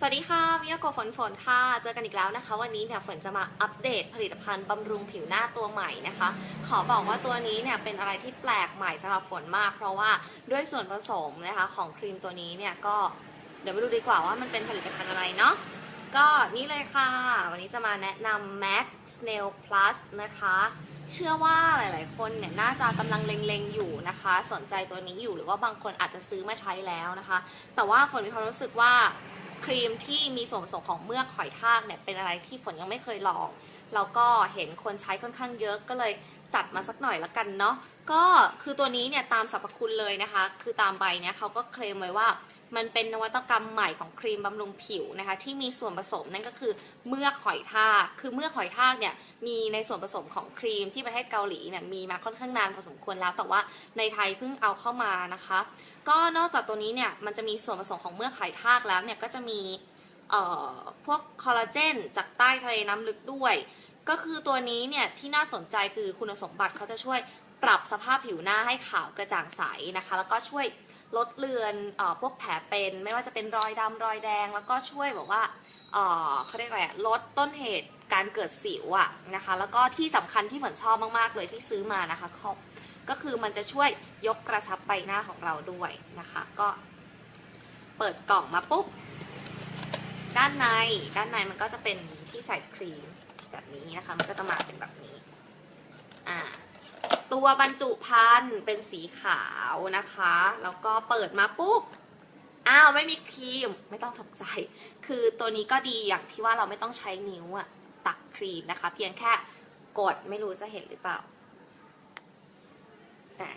สวัสดีค่ะวิยาโกฝนฝนค่ะ เจอกันอีกแล้วนะคะ วันนี้เนี่ยฝนจะมาอัปเดตผลิตภัณฑ์บำรุงผิวหน้าตัวใหม่นะคะ ขอบอกว่าตัวนี้เนี่ยเป็นอะไรที่แปลกใหม่สำหรับฝนมาก เพราะว่าด้วยส่วนผสมนะคะของครีมตัวนี้เนี่ยก็เดี๋ยวไปดูดีกว่าว่ามันเป็นผลิตภัณฑ์อะไรเนาะก็นี่เลยค่ะ วันนี้จะมาแนะนำ Max Snail Plus นะคะ เชื่อว่าหลายๆ คนเนี่ยน่าจะกำลังเล็งๆ อยู่นะคะ สนใจตัวนี้อยู่หรือว่าบางคนอาจจะซื้อมาใช้แล้วนะคะ แต่ว่าฝนมีความรู้สึกว่า ครีมที่มีส่วนผสมของเมือกหอยทากเนี่ยเป็นอะไรที่ฝนยังไม่เคยลองแล้วก็เห็นคนใช้ค่อนข้างเยอะก็เลยจัดมาสักหน่อยละกันเนาะก็คือตัวนี้เนี่ยตามสรรพคุณเลยนะคะ คือตามใบเนี่ยเขาก็เคลมไว้ว่า มันเป็นนวัตกรรมใหม่ของครีมบำรุงผิวนะคะ ที่มีส่วนผสมนั่นก็คือเมือกหอยทากคือเมือกหอยทากเนี่ยมีในส่วนผสมของครีมที่ประเทศเกาหลีเนี่ยมีมาค่อนข้างนานพอสมควรแล้ว แต่ว่าในไทยเพิ่งเอาเข้ามานะคะ ก็นอกจากตัวนี้เนี่ยมันจะมีส่วนผสมของเมือกหอยทากแล้วเนี่ยก็จะมีเอ่อพวกคอลลาเจนจากใต้ทะเลน้ำลึกด้วย ก็คือตัวนี้เนี่ยที่น่าสนใจคือคุณสมบัติเขาจะช่วย ปรับสภาพผิวหน้าให้ขาวกระจ่างใสนะคะ แล้วก็ช่วยลดเลือนเออพวกแผลเป็นไม่ว่าจะเป็นรอยดำรอยแดง แล้วก็ช่วยแบบว่าเออเขาเรียกอะไรลดต้นเหตุการเกิดสิวอะนะคะ แล้วก็ที่สำคัญที่ฝนชอบมากๆเลยที่ซื้อมานะคะเขาก็คือมันจะช่วยยกกระชับใบหน้าของเราด้วยนะคะ ก็เปิดกล่องมาปุ๊บ ด้านใน ด้านในมันก็จะเป็นที่ใส่ครีมแบบนี้นะคะ มันก็จะมาเป็นแบบ ตัวบรรจุภัณฑ์เป็นสีขาวนะคะ แล้วก็เปิดมาปุ๊บ อ้าวไม่มีครีมไม่ต้องตกใจ คือตัวนี้ก็ดีอย่างที่ว่าเราไม่ต้องใช้นิ้วอะตักครีมนะคะ เพียงแค่กดไม่รู้จะเห็นหรือเปล่า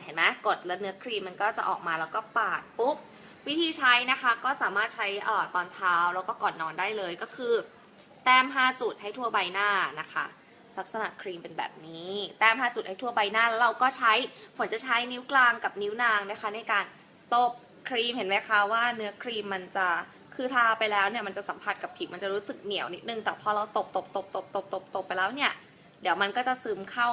เห็นไหมกดแล้วเนื้อครีมมันก็จะออกมาแล้วก็ปาดปุ๊บ วิธีใช้นะคะก็สามารถใช้เอ่อตอนเช้าแล้วก็ก่อนนอนได้เลยก็คือ แต้ม 5 จุดให้ทั่วใบหน้านะคะ ลักษณะครีมเป็นแบบนี้ แต้ม5จุดให้ทั่วใบหน้าแล้วเราก็ใช้ฝนจะใช้นิ้วกลางกับนิ้วนางนะคะ ในการตบครีมเห็นไหมคะว่าเนื้อครีมมันจะคือทาไปแล้วเนี่ยมันจะสัมผัสกับผิวมันจะรู้สึกเหนียวนิดนึง แต่พอเราตบตบตบตบตบตบตบไปแล้วเนี่ยเดี๋ยวมันก็จะซึมเข้า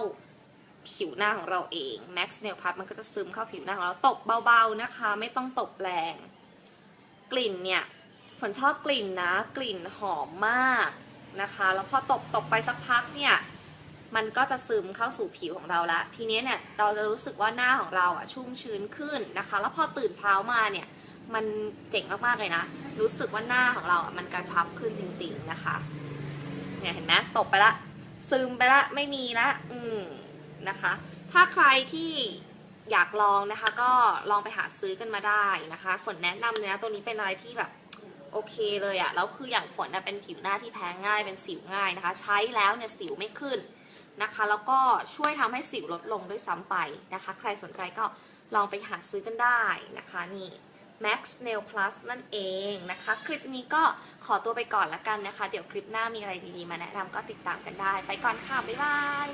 ผิวหน้าของเราเอง Max Nail Plus มันก็จะซึมเข้าผิวหน้าของเราตบเบาๆนะคะ ไม่ต้องตบแรง กลิ่นเนี่ยฝนชอบกลิ่นนะ กลิ่นหอมมากนะคะ แล้วพอตบตบไปสักพักเนี่ย มันก็จะซึมเข้าสู่ผิวของเราละ ทีนี้เนี่ยเราจะรู้สึกว่าหน้าของเราอะชุ่มชื้นขึ้นนะคะ แล้วพอตื่นเช้ามาเนี่ยมันเจ๋งมากๆเลยนะ รู้สึกว่าหน้าของเราอะมันกระชับขึ้นจริง ๆนะคะ เนี่ยเห็นไหมตบไปละ ซึมไปละไม่มีละอืมนะคะ ถ้าใครที่อยากลองนะคะก็ลองไปหาซื้อกันมาได้นะคะฝนแนะนำเลยนะตัวนี้เป็นอะไรที่แบบโอเคเลยอะแล้วคืออย่างฝนเป็นผิวหน้าที่แพ้ง่ายเป็นสิวง่ายนะคะ ใช้แล้วเนี่ยสิวไม่ขึ้น นะคะ แล้วก็ช่วยทำให้สิวลดลงด้วยซ้ำไปนะคะ ใครสนใจก็ลองไปหาซื้อกันได้นะคะนี่ Max Nail Plus นั่นเองนะคะ คลิปนี้ก็ขอตัวไปก่อนละกันนะคะ เดี๋ยวคลิปหน้ามีอะไรดีๆ มาแนะนำก็ติดตามกันได้ ไปก่อนค่ะ บ๊ายบาย